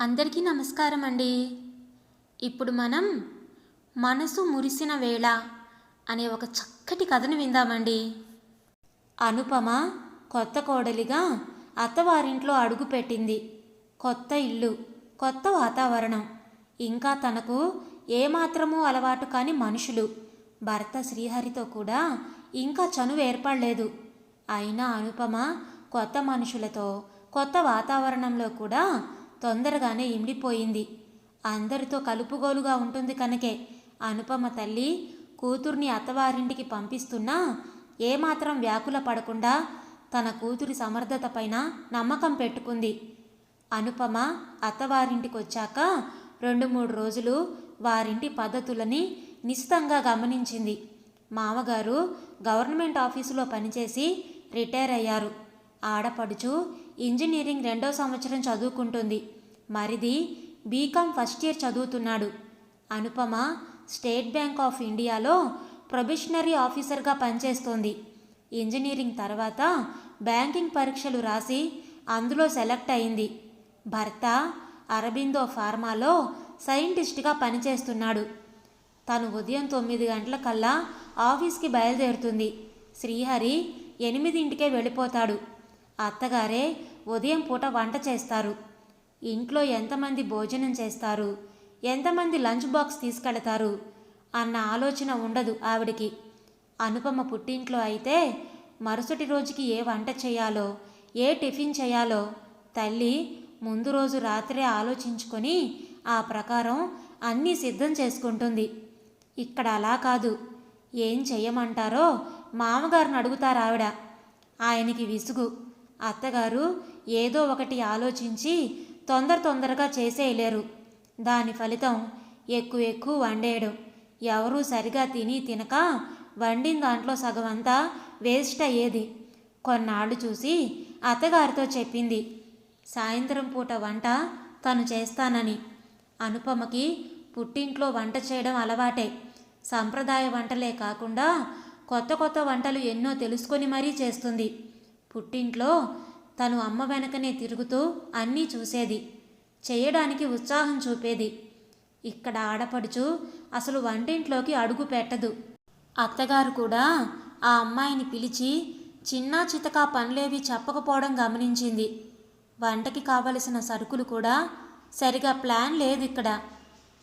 అందరికీ నమస్కారం అండి ఇప్పుడు మనం మనసు మురిసిన వేళ అనే ఒక చక్కటి కథను విందామండి. అనుపమ కొత్త కోడలిగా అత్తవారింట్లో అడుగుపెట్టింది కొత్త ఇల్లు కొత్త వాతావరణం. ఇంకా తనకు ఏమాత్రమూ అలవాటు కాని మనుషులు. భర్త శ్రీహరితో కూడా ఇంకా చనువు ఏర్పడలేదు. అయినా అనుపమ కొత్త మనుషులతో కొత్త వాతావరణంలో కూడా తొందరగానే ఇమిడిపోయింది. అందరితో కలుపుగోలుగా ఉంటుంది కనుకే. అనుపమ తల్లి కూతుర్ని అత్తవారింటికి పంపిస్తున్నా ఏమాత్రం వ్యాకుల పడకుండా తన కూతురి సమర్థత పైన నమ్మకం పెట్టుకుంది. అనుపమ అత్తవారింటికి వచ్చాక రెండు మూడు రోజులు వారింటి పద్ధతులని నిశితంగా గమనించింది. మామగారు గవర్నమెంట్ ఆఫీసులో పనిచేసి రిటైర్ అయ్యారు. ఆడపడుచు ఇంజనీరింగ్ రెండో సంవత్సరం చదువుకుంటుంది. మరిది బీకామ్ ఫస్ట్ ఇయర్ చదువుతున్నాడు. అనుపమ స్టేట్ బ్యాంక్ ఆఫ్ ఇండియాలో ప్రొబిషనరీ ఆఫీసర్గా పనిచేస్తోంది. ఇంజనీరింగ్ తర్వాత బ్యాంకింగ్ పరీక్షలు రాసి అందులో సెలెక్ట్ అయింది. భర్త అరబిందో ఫార్మాలో సైంటిస్ట్గా పనిచేస్తున్నాడు. తను ఉదయం తొమ్మిది గంటలకల్లా ఆఫీస్కి బయలుదేరుతుంది. శ్రీహరి ఎనిమిదింటికే వెళ్ళిపోతాడు. అత్తగారే ఉదయం పూట వంట చేస్తారు. ఇంట్లో ఎంతమంది భోజనం చేస్తారు? ఎంతమంది లంచ్ బాక్స్ తీసుకెళతారు? అన్న ఆలోచన ఉండదు ఆవిడికి. అనుపమ పుట్టింట్లో అయితే మరుసటి రోజుకి ఏ వంట చేయాలో ఏ టిఫిన్ చేయాలో తల్లి ముందు రోజు రాత్రే ఆలోచించుకొని ఆ ప్రకారం అన్నీ సిద్ధం చేసుకుంటుంది. ఇక్కడ అలా కాదు. ఏం చెయ్యమంటారో మామగారిని అడుగుతారు ఆవిడ. ఆయనకి విసుగు. అత్తగారు ఏదో ఒకటి ఆలోచించి తొందర తొందరగా చేసేయలేరు. దాని ఫలితం ఎక్కువ ఎక్కువ వండేయడం. ఎవరూ సరిగా తిని తినక వండిన దాంట్లో సగం అంతా వేస్ట్ అయ్యేది. కొన్నాళ్ళు చూసి అత్తగారితో చెప్పింది సాయంత్రం పూట వంట తను చేస్తానని. అనుపమకి పుట్టింట్లో వంట చేయడం అలవాటే. సంప్రదాయ వంటలే కాకుండా కొత్త కొత్త వంటలు ఎన్నో తెలుసుకొని మరీ చేస్తుంది. పుట్టింట్లో తను అమ్మ వెనకనే తిరుగుతూ అన్నీ చూసేది. చేయడానికి ఉత్సాహం చూపేది. ఇక్కడ ఆడపడుచు అసలు వంటింట్లోకి అడుగు పెట్టదు. అత్తగారు కూడా ఆ అమ్మాయిని పిలిచి చిన్నా చితకా పనులేవి చెప్పకపోవడం గమనించింది. వంటకి కావలసిన సరుకులు కూడా సరిగా ప్లాన్ లేదు ఇక్కడ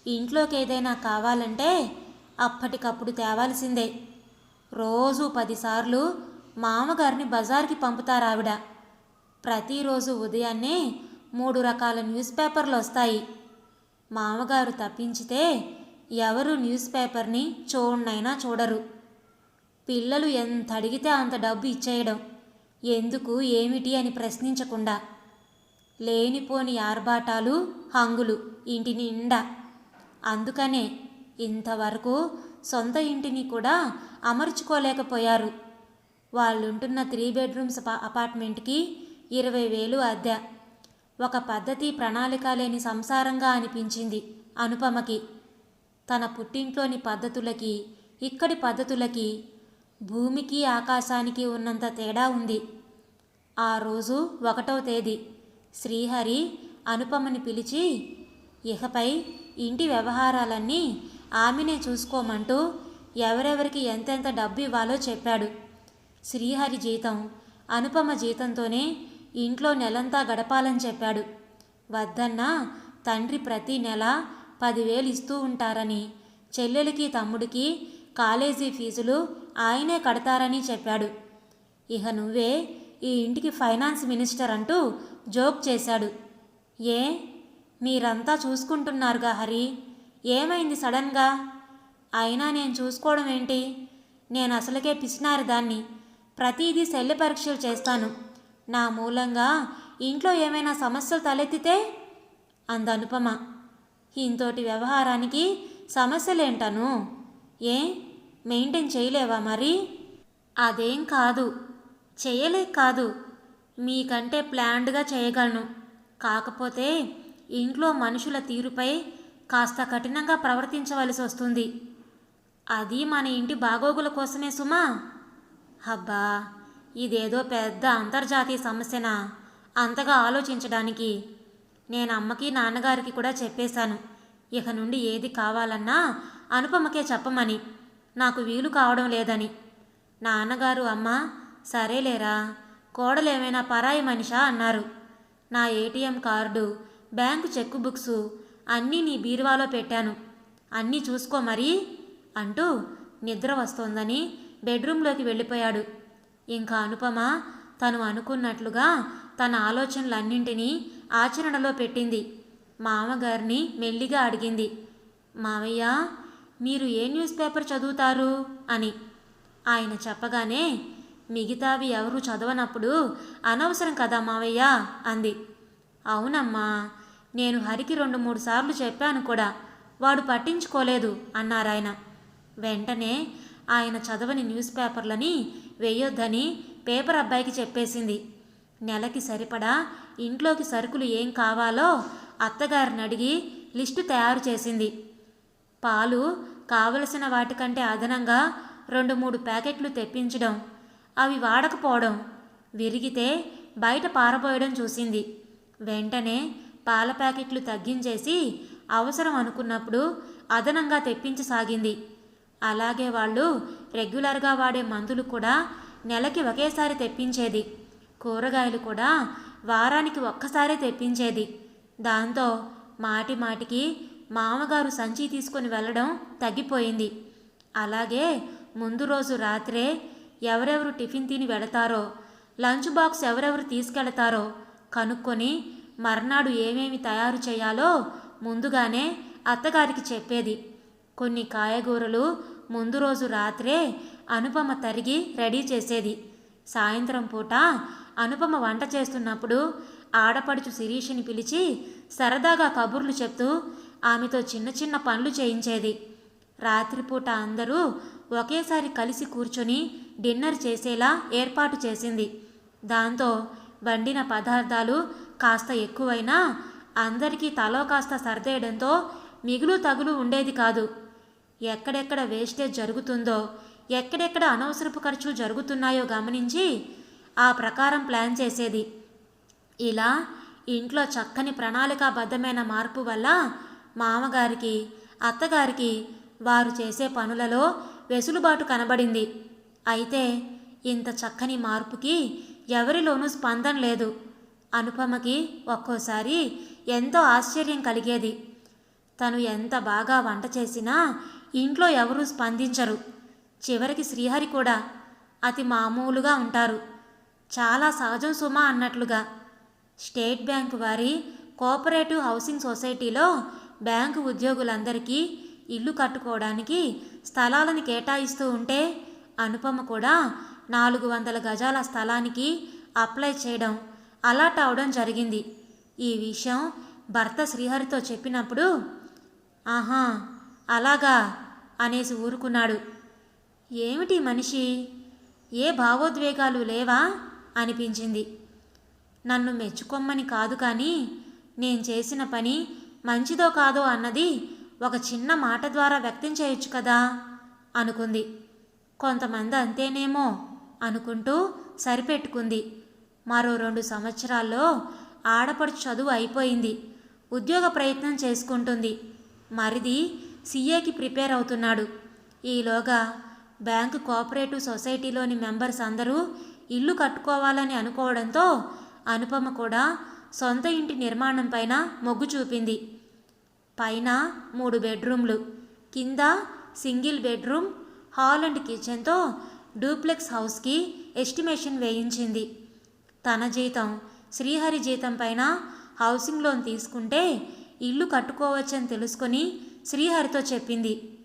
ఇంట్లోకి ఏదైనా కావాలంటే అప్పటికప్పుడు తేవాల్సిందే. రోజు పదిసార్లు మామగారిని బజార్కి పంపుతారావిడ. ఆవిడ ప్రతిరోజు ఉదయాన్నే మూడు రకాల న్యూస్ పేపర్లు వస్తాయి మామగారు తప్పించితే ఎవరు న్యూస్ పేపర్ని చూడనైనా చూడరు. పిల్లలు ఎంత అడిగితే అంత డబ్బు ఇచ్చేయడం. ఎందుకు ఏమిటి అని ప్రశ్నించకుండా. లేనిపోని ఆర్భాటాలు హంగులు ఇంటి నిండా. అందుకనే ఇంతవరకు సొంత ఇంటిని కూడా అమర్చుకోలేకపోయారు. వాళ్ళుంటున్న త్రీ బెడ్రూమ్స్ అపా- అపార్ట్మెంట్కి ఇరవై వేలు అద్దె. ఒక పద్ధతి ప్రణాళిక లేని సంసారంగా అనిపించింది అనుపమకి. తన పుట్టింట్లోని పద్ధతులకి ఇక్కడి పద్ధతులకి భూమికి ఆకాశానికి ఉన్నంత తేడా ఉంది. ఆ రోజు ఒకటవ తేదీ శ్రీహరి అనుపమని పిలిచి ఇకపై ఇంటి వ్యవహారాలన్నీ ఆమెనే చూసుకోమంటూ ఎవరెవరికి ఎంతెంత డబ్బు ఇవ్వాలో చెప్పాడు. శ్రీహరి జీతం అనుపమ జీతంతోనే ఇంట్లో నెలంతా గడపాలని చెప్పాడు. వద్దన్నా తండ్రి ప్రతి నెల పదివేలు ఇస్తూ ఉంటారని చెల్లెలికి తమ్ముడికి కాలేజీ ఫీజులు ఆయనే కడతారని చెప్పాడు. ఇహ నువ్వే ఈ ఇంటికి ఫైనాన్స్ మినిస్టర్ అంటూ జోక్ చేశాడు. ఏ? మీరంతా చూసుకుంటున్నారుగా హరి. ఏమైంది సడన్గా? అయినా నేను చూసుకోవడం ఏంటి? నేను అసలుకే పిసినారు దాన్ని. ప్రతిదీ శల్య పరీక్షలు చేస్తాను. నా మూలంగా ఇంట్లో ఏమైనా సమస్యలు తలెత్తితే అందనుపమ ఇంతోటి వ్యవహారానికి సమస్యలేంటను? ఏ? మెయింటైన్ చేయలేవా మరి? అదేం కాదు. చేయలేక కాదు. మీకంటే ప్లాన్డ్గా చేయగలను. కాకపోతే ఇంట్లో మనుషుల తీరుపై కాస్త కఠినంగా ప్రవర్తించవలసి వస్తుంది. అది మన ఇంటి బాగోగుల కోసమే సుమా? అబ్బా! ఇదేదో పెద్ద అంతర్జాతీయ సమస్యనా? అంతగా ఆలోచించడానికి నేను అమ్మకి నాన్నగారికి కూడా చెప్పేశాను. ఇక నుండి ఏది కావాలన్నా అనుపమకే చెప్పమని. నాకు వీలు కావడం లేదని. నాన్నగారు అమ్మ సరేలేరా కోడలేమైనా పరాయి మనిషా అన్నారు. నా ATM card bank cheque books అన్నీ నీ బీరువాలో పెట్టాను. అన్నీ చూసుకో మరి అంటూ నిద్ర వస్తోందని బెడ్రూంలోకి వెళ్ళిపోయాడు. ఇంకా అనుపమ తను అనుకున్నట్లుగా తన ఆలోచనలన్నింటినీ ఆచరణలో పెట్టింది. మామగారిని మెల్లిగా అడిగింది. మావయ్య మీరు ఏ న్యూస్ పేపర్ చదువుతారు? అని. ఆయన చెప్పగానే మిగతావి ఎవరు చదవనప్పుడు అనవసరం కదా మావయ్య? అంది. అవునమ్మా నేను హరికి రెండు మూడు సార్లు చెప్పాను కూడా వాడు పట్టించుకోలేదు అన్నారాయన. వెంటనే ఆయన చదవని న్యూస్ పేపర్లని వేయొద్దని పేపర్ అబ్బాయికి చెప్పేసింది. నెలకి సరిపడా ఇంట్లోకి సరుకులు ఏం కావాలో అత్తగారిని అడిగి లిస్టు తయారు చేసింది. పాలు కావలసిన వాటికంటే అదనంగా రెండు మూడు ప్యాకెట్లు తెప్పించడం అవి వాడకపోవడం విరిగితే బయట పారబోయడం చూసింది. వెంటనే పాల ప్యాకెట్లు తగ్గించేసి అవసరం అనుకున్నప్పుడు అదనంగా తెప్పించసాగింది. అలాగే వాళ్ళు రెగ్యులర్గా వాడే మందులు కూడా నెలకి ఒకేసారి తెప్పించేది. కూరగాయలు కూడా వారానికి ఒక్కసారే తెప్పించేది. దాంతో మాటి మాటికి మామగారు సంచి తీసుకొని వెళ్ళడం తగ్గిపోయింది. అలాగే ముందు రోజు రాత్రే ఎవరెవరు టిఫిన్ తిని వెళతారో లంచ్ బాక్స్ ఎవరెవరు తీసుకెళతారో కనుక్కొని మర్నాడు ఏమేమి తయారు చేయాలో ముందుగానే అత్తగారికి చెప్పేది. కొన్ని కాయగూరలు ముందు రోజు రాత్రే అనుపమ తరిగి రెడీ చేసేది. సాయంత్రం పూట అనుపమ వంట చేస్తున్నప్పుడు ఆడపడుచు శిరీషిని పిలిచి సరదాగా కబుర్లు చెప్తూ ఆమెతో చిన్న చిన్న పనులు చేయించేది. రాత్రిపూట అందరూ ఒకేసారి కలిసి కూర్చొని డిన్నర్ చేసేలా ఏర్పాటు చేసింది. దాంతో వండిన పదార్థాలు కాస్త ఎక్కువైనా అందరికీ తలో కాస్త సర్దేయడంతో మిగులు తగులు ఉండేది కాదు. ఎక్కడెక్కడ వేస్టేజ్ జరుగుతుందో ఎక్కడెక్కడ అనవసరపు ఖర్చులు జరుగుతున్నాయో గమనించి ఆ ప్రకారం ప్లాన్ చేసేది. ఇలా ఇంట్లో చక్కని ప్రణాళికాబద్ధమైన మార్పు వల్ల మామగారికి అత్తగారికి వారు చేసే పనులలో వెసులుబాటు కనబడింది. అయితే ఇంత చక్కని మార్పుకి ఎవరిలోనూ స్పందన లేదు. అనుపమకి ఒక్కోసారి ఎంతో ఆశ్చర్యం కలిగేది. తను ఎంత బాగా వంట చేసినా ఇంట్లో ఎవరూ స్పందించరు. చివరికి శ్రీహరి కూడా అతి మామూలుగా ఉంటారు. చాలా సహజం సుమ అన్నట్లుగా. స్టేట్ బ్యాంక్ వారి కోఆపరేటివ్ హౌసింగ్ సొసైటీలో బ్యాంకు ఉద్యోగులందరికీ ఇల్లు కట్టుకోవడానికి స్థలాలను కేటాయిస్తూ ఉంటే అనుపమ కూడా నాలుగు వందల గజాల స్థలానికి అప్లై చేయడం అలాట్ అవడం జరిగింది. ఈ విషయం భర్త శ్రీహరితో చెప్పినప్పుడు ఆహా అలాగా. అనేసి ఊరుకున్నాడు. ఏమిటి మనిషి? ఏ భావోద్వేగాలు లేవా? అనిపించింది. నన్ను మెచ్చుకోమ్మని కాదు కానీ నేను చేసిన పని మంచిదో కాదో అన్నది ఒక చిన్న మాట ద్వారా వ్యక్తం చేయొచ్చు కదా? అనుకుంది. కొంతమంది అంతేనేమో అనుకుంటూ సరిపెట్టుకుంది. మరో రెండు సంవత్సరాల్లో ఆడపడుచు చదువు అయిపోయింది. ఉద్యోగ ప్రయత్నం చేసుకుంటుంది. మరిది సీఏకి ప్రిపేర్ అవుతున్నాడు. ఈలోగా బ్యాంకు కోఆపరేటివ్ సొసైటీలోని మెంబర్స్ అందరూ ఇల్లు కట్టుకోవాలని అనుకోవడంతో అనుపమ కూడా సొంత ఇంటి నిర్మాణం పైన మొగ్గు చూపింది. పైన మూడు బెడ్రూమ్లు కింద సింగిల్ బెడ్రూమ్ హాల్ అండ్ కిచెన్తో డూప్లెక్స్ హౌస్కి ఎస్టిమేషన్ వేయించింది. తన జీతం శ్రీహరి జీతం పైన హౌసింగ్ లోన్ తీసుకుంటే ఇల్లు కట్టుకోవచ్చని తెలుసుకొని శ్రీహరితో చెప్పింది.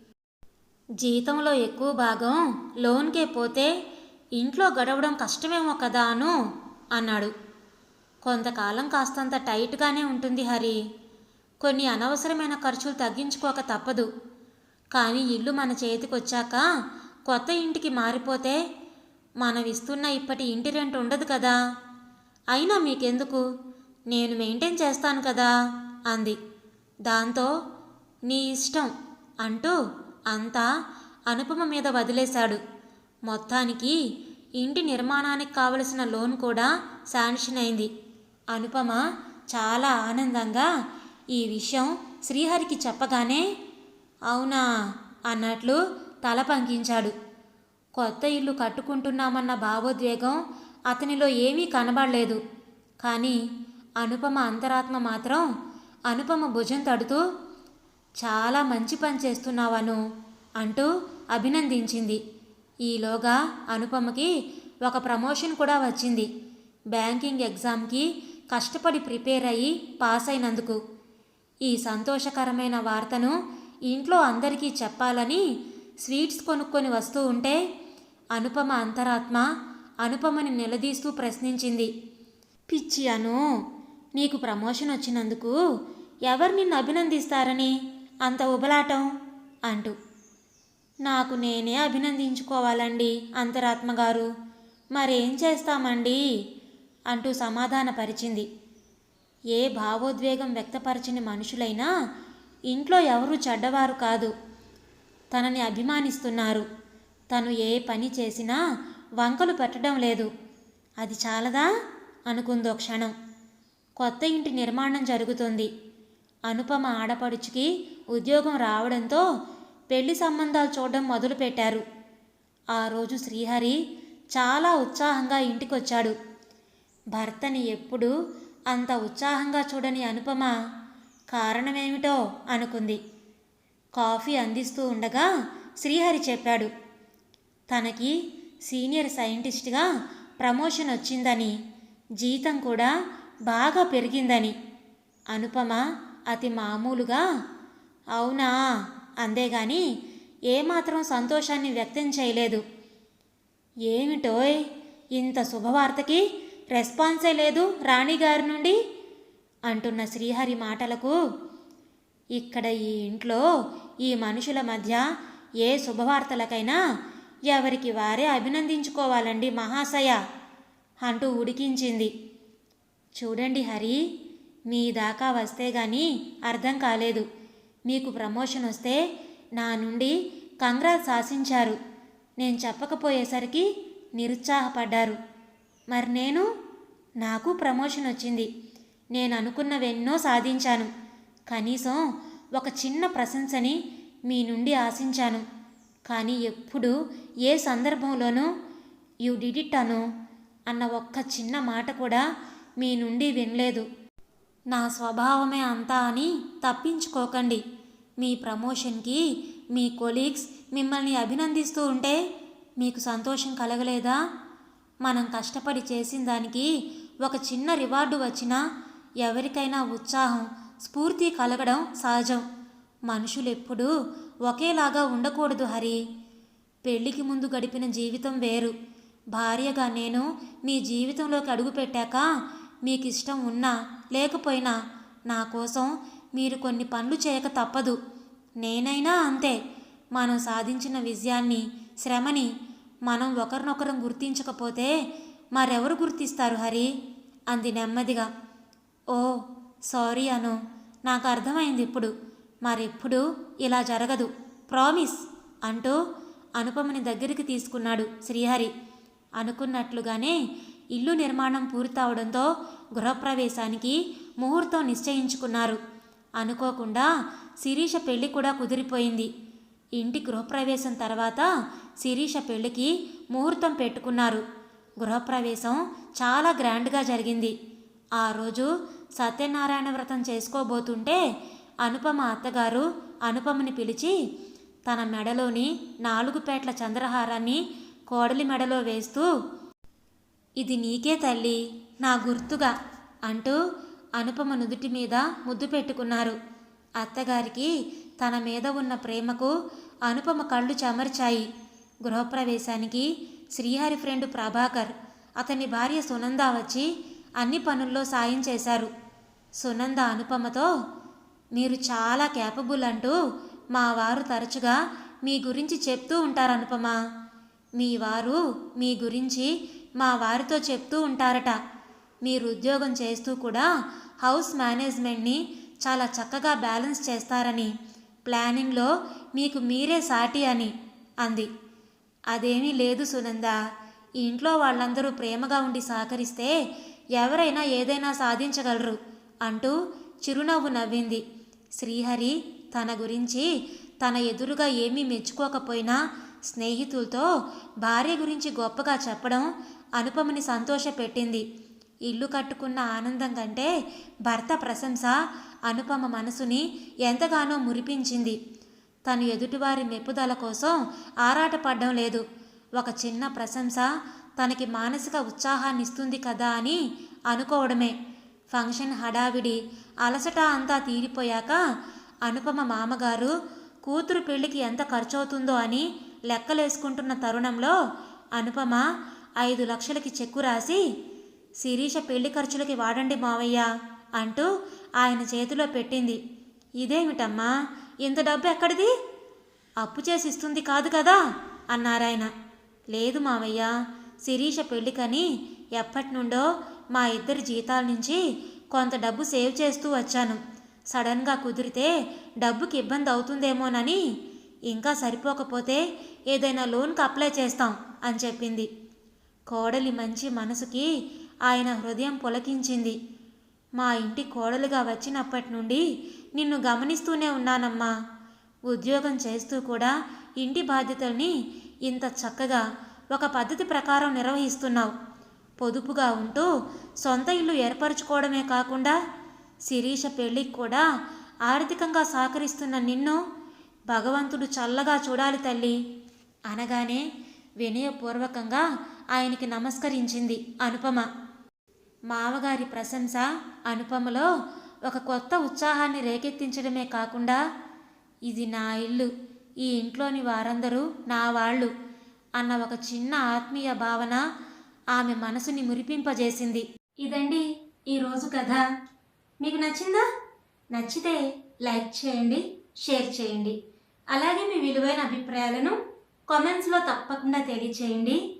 జీతంలో ఎక్కువ భాగం లోన్కే పోతే ఇంట్లో గడవడం కష్టమేమో కదాను అన్నాడు. కొంతకాలం కాస్తంత టైట్గానే ఉంటుంది హరి. కొన్ని అనవసరమైన ఖర్చులు తగ్గించుకోక తప్పదు. కానీ ఇల్లు మన చేతికొచ్చాక కొత్త ఇంటికి మారిపోతే మనం ఇస్తున్న ఇప్పటి ఇంటి రెంట్ ఉండదు కదా. అయినా మీకెందుకు? నేను మెయింటైన్ చేస్తాను కదా అంది. దాంతో నీ ఇష్టం అంటూ అంతా అనుపమ మీద వదిలేశాడు. మొత్తానికి ఇంటి నిర్మాణానికి కావలసిన లోన్ కూడా శాంక్షన్ అయింది. అనుపమ చాలా ఆనందంగా ఈ విషయం శ్రీహరికి చెప్పగానే అవునా అన్నట్లు తల పంకించాడు. కొత్త ఇల్లు కట్టుకుంటున్నామన్న భావోద్వేగం అతనిలో ఏమీ కనబడలేదు. కానీ అనుపమ అంతరాత్మ మాత్రం అనుపమ భుజం తడుతూ చాలా మంచి పని చేస్తున్నావను అంటూ అభినందించింది. ఈలోగా అనుపమకి ఒక ప్రమోషన్ కూడా వచ్చింది. బ్యాంకింగ్ ఎగ్జామ్కి కష్టపడి ప్రిపేర్ అయ్యి పాస్ అయినందుకు. ఈ సంతోషకరమైన వార్తను ఇంట్లో అందరికీ చెప్పాలని స్వీట్స్ కొనుక్కొని వస్తూ ఉంటే అనుపమ అంతరాత్మ అనుపమని నిలదీస్తూ ప్రశ్నించింది. పిచ్చి అను నీకు ప్రమోషన్ వచ్చినందుకు ఎవరు నిన్ను అభినందిస్తారని? అంత ఉబలాటం అంటూ. నాకు నేనే అభినందించుకోవాలండి అంతరాత్మ గారు. మరేం చేస్తామండి? అంటూ సమాధానపరిచింది. ఏ భావోద్వేగం వ్యక్తపరచని మనుషులైనా ఇంట్లో ఎవరూ చెడ్డవారు కాదు. తనని అభిమానిస్తున్నారు. తను ఏ పని చేసినా వంకలు పెట్టడం లేదు. అది చాలదా? అనుకుందో క్షణం. కొత్త ఇంటి నిర్మాణం జరుగుతుంది. అనుపమ ఆడపడుచుకి ఉద్యోగం రావడంతో పెళ్ళి సంబంధాలు చూడడం మొదలుపెట్టారు. ఆ రోజు శ్రీహరి చాలా ఉత్సాహంగా ఇంటికొచ్చాడు. భర్తని ఎప్పుడూ అంత ఉత్సాహంగా చూడని అనుపమ కారణమేమిటో అనుకుంది. కాఫీ అందిస్తూ ఉండగా శ్రీహరి చెప్పాడు తనకి సీనియర్ సైంటిస్ట్గా ప్రమోషన్ వచ్చిందని జీతం కూడా బాగా పెరిగిందని. అనుపమ అతి మామూలుగా? అవునా? అందేగాని ఏమాత్రం సంతోషాన్ని వ్యక్తం చేయలేదు. ఏమిటోయ్? ఇంత శుభవార్తకి రెస్పాన్సే లేదు రాణిగారి నుండి? అంటున్న శ్రీహరి మాటలకు. ఇక్కడ ఈ ఇంట్లో ఈ మనుషుల మధ్య ఏ శుభవార్తలకైనా ఎవరికి వారే అభినందించుకోవాలండి మహాశయ అంటూ ఉడికించింది. చూడండి హరి మీ దాకా వస్తే గాని అర్థం కాలేదు. మీకు ప్రమోషన్ వస్తే నా నుండి కంగ్రాట్స్ శాసించారు నేను చెప్పకపోయేసరికి నిరుత్సాహపడ్డారు. మరి నేను? నాకు ప్రమోషన్ వచ్చింది. నేను అనుకున్నవెన్నో సాధించాను. కనీసం ఒక చిన్న ప్రశంసని మీ నుండి ఆశించాను. కానీ ఎప్పుడు ఏ సందర్భంలోనూ యు డిడిట్ అను అన్న ఒక్క చిన్న మాట కూడా మీ నుండి వినలేదు. నా స్వభావమే అంతా అని తప్పించుకోకండి. మీ ప్రమోషన్కి మీ కొలీగ్స్ మిమ్మల్ని అభినందిస్తూ ఉంటే మీకు సంతోషం కలగలేదా? మనం కష్టపడి చేసిన దానికి ఒక చిన్న రివార్డు వచ్చినా ఎవరికైనా ఉత్సాహం స్ఫూర్తి కలగడం సహజం. మనుషులు ఎప్పుడూ ఒకేలాగా ఉండకూడదు హరి. పెళ్ళికి ముందు గడిపిన జీవితం వేరు. భార్యగా నేను మీ జీవితంలోకి అడుగుపెట్టాక మీకు ఇష్టం ఉన్నా లేకపోయినా నా కోసం మీరు కొన్ని పనులు చేయక తప్పదు. నేనైనా అంతే. మనం సాధించిన విజయాన్ని శ్రమని మనం ఒకరినొకరం గుర్తించకపోతే మరెవరు గుర్తిస్తారు హరి? అంది నెమ్మదిగా. ఓ సారీ అను. నాకు అర్థమైంది ఇప్పుడు. మరెప్పుడు ఇలా జరగదు. ప్రామిస్ అంటూ అనుపమని దగ్గరికి తీసుకున్నాడు శ్రీహరి. అనుకున్నట్లుగానే ఇల్లు నిర్మాణం పూర్తవడంతో గృహప్రవేశానికి ముహూర్తం నిశ్చయించుకున్నారు. అనుకోకుండా శిరీష పెళ్ళి కూడా కుదిరిపోయింది. ఇంటి గృహప్రవేశం తర్వాత శిరీష పెళ్ళికి ముహూర్తం పెట్టుకున్నారు. గృహప్రవేశం చాలా గ్రాండ్గా జరిగింది. ఆ రోజు సత్యనారాయణ వ్రతం చేసుకోబోతుంటే అనుపమ అత్తగారు అనుపమని పిలిచి తన మెడలోని నాలుగు పేట్ల చంద్రహారాన్ని కోడలి మెడలో వేస్తూ ఇది నీకే తల్లి నా గుర్తుగా అంటూ అనుపమ నుదుటి మీద ముద్దు పెట్టుకున్నారు. అత్తగారికి తన మీద ఉన్న ప్రేమకు అనుపమ కళ్ళు చెమర్చాయి. గృహప్రవేశానికి శ్రీహరి ఫ్రెండ్ ప్రభాకర్ అతని భార్య సునంద వచ్చి అన్ని పనుల్లో సాయం చేశారు. సునంద అనుపమతో మీరు చాలా క్యాపబుల్ అంటూ మా వారు తరచుగా మీ గురించి చెప్తూ ఉంటారు అనుపమ. మీ వారు మీ గురించి మా వారితో చెప్తూ ఉంటారట. మీరు ఉద్యోగం చేస్తూ కూడా హౌస్ మేనేజ్మెంట్ని చాలా చక్కగా బ్యాలెన్స్ చేస్తారని. ప్లానింగ్లో మీకు మీరే సాటి అని అంది. అదేమీ లేదు సునంద. ఇంట్లో వాళ్ళందరూ ప్రేమగా ఉండి సహకరిస్తే ఎవరైనా ఏదైనా సాధించగలరు అంటూ చిరునవ్వు నవ్వింది. శ్రీహరి తన గురించి తన ఎదురుగా ఏమీ మెచ్చుకోకపోయినా స్నేహితులతో భార్య గురించి గొప్పగా చెప్పడం అనుపమని సంతోషపెట్టింది ఇల్లు కట్టుకున్న ఆనందం కంటే భర్త ప్రశంస అనుపమ మనసుని ఎంతగానో మురిపించింది. తను ఎదుటివారి మెప్పుదల కోసం ఆరాటపడడం లేదు. ఒక చిన్న ప్రశంస తనకి మానసిక ఉత్సాహాన్ని ఇస్తుంది కదా అని అనుకోవడమే. ఫంక్షన్ హడావిడి అలసట అంతా తీరిపోయాక అనుపమ మామగారు కూతురు పెళ్ళికి ఎంత ఖర్చవుతుందో అని లెక్కలేసుకుంటున్న తరుణంలో అనుపమ ఐదు లక్షలకి చెక్కు రాసి శిరీష పెళ్ళి ఖర్చులకి వాడండి మావయ్య అంటూ ఆయన చేతిలో పెట్టింది. ఇదేమిటమ్మా? ఇంత డబ్బు ఎక్కడిది? అప్పు చేసి ఇస్తుంది కాదు కదా? అన్నారాయన. లేదు మావయ్య శిరీష పెళ్ళికని ఎప్పటి నుండో మా ఇద్దరి జీతాల నుంచి కొంత డబ్బు సేవ్ చేస్తూ వచ్చాను. సడన్గా కుదిరితే డబ్బుకి ఇబ్బంది అవుతుందేమోనని ఇంకా సరిపోకపోతే ఏదైనా లోన్కి అప్లై చేస్తాం అని చెప్పింది. కోడలి మంచి మనసుకి ఆయన హృదయం పులకించింది. మా ఇంటి కోడలుగా వచ్చినప్పటి నుండి నిన్ను గమనిస్తూనే ఉన్నానమ్మా. ఉద్యోగం చేస్తూ కూడా ఇంటి బాధ్యతల్ని ఇంత చక్కగా ఒక పద్ధతి ప్రకారం నిర్వహిస్తున్నావు. పొదుపుగా ఉంటూ సొంత ఇల్లు ఏర్పరచుకోవడమే కాకుండా శిరీష పెళ్ళికి కూడా ఆర్థికంగా సహకరిస్తున్న నిన్ను భగవంతుడు చల్లగా చూడాలి తల్లి. అనగానే వినయపూర్వకంగా ఆయనకి నమస్కరించింది అనుపమ. మావగారి ప్రశంస అనుపమలో ఒక కొత్త ఉత్సాహాన్ని రేకెత్తించడమే కాకుండా ఇది నా ఇల్లు ఈ ఇంట్లోని వారందరూ నా వాళ్ళు అన్న ఒక చిన్న ఆత్మీయ భావన ఆమె మనసుని మురిపింపజేసింది. ఇదండి ఈరోజు కథ. మీకు నచ్చిందా? నచ్చితే లైక్ చేయండి షేర్ చేయండి. అలాగే మీ విలువైన అభిప్రాయాలను కామెంట్స్లో తప్పకుండా తెలియచేయండి.